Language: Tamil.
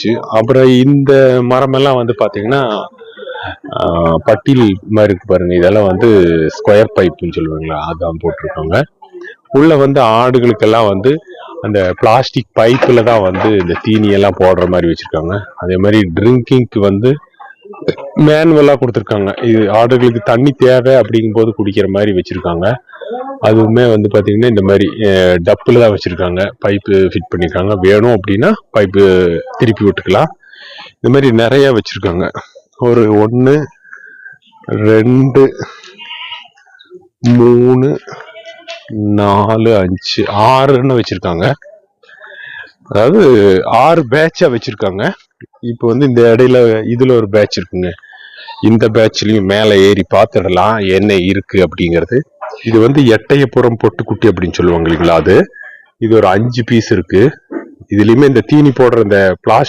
போச்சு அப்புறம் இந்த மரமெல்லாம் வந்து பார்த்தீங்கன்னா பட்டில் மாதிரி இருக்கு பாருங்க. இதெல்லாம் வந்து ஸ்கொயர் பைப்புன்னு சொல்லுவாங்களா? அதான் போட்டிருக்காங்க. உள்ள வந்து ஆடுகளுக்கெல்லாம் வந்து அந்த பிளாஸ்டிக் பைப்பில் தான் வந்து இந்த தீனி எல்லாம் போடுற மாதிரி வச்சுருக்காங்க. அதே மாதிரி ட்ரிங்கிங்க்கு வந்து மேனுவலாக கொடுத்துருக்காங்க. இது ஆடுகளுக்கு தண்ணி தேவை அப்படிங்கும் போது குடிக்கிற மாதிரி வச்சுருக்காங்க. அதுவுமே வந்து பார்த்தீங்கன்னா இந்த மாதிரி டப்பில் தான் வச்சுருக்காங்க. பைப்பு ஃபிட் பண்ணியிருக்காங்க வேணும் அப்படின்னா பைப்பு திருப்பி விட்டுக்கலாம். இந்த மாதிரி நிறையா வச்சுருக்காங்க. ஒரு ஒன்று ரெண்டு மூணு நாலு அஞ்சு ஆறுன்னு வச்சுருக்காங்க. அதாவது ஆறு பேட்சாக வச்சுருக்காங்க. இப்போ வந்து இந்த இடையில இதில் ஒரு பேட்ச் இருக்குங்க. இந்த பேட்ச்லையும் மேலே ஏறி பார்த்துடலாம். என்ன இருக்குது அப்படிங்கிறது. இது வந்து எட்டயப்புறம் பொட்டுக்குட்டி அப்படின்னு சொல்லுவாங்க இல்லைங்களா அது? இது ஒரு அஞ்சு பீஸ் இருக்கு. இதுலயுமே இந்த தீனி போடுற இந்த பிளாஸ்டிக்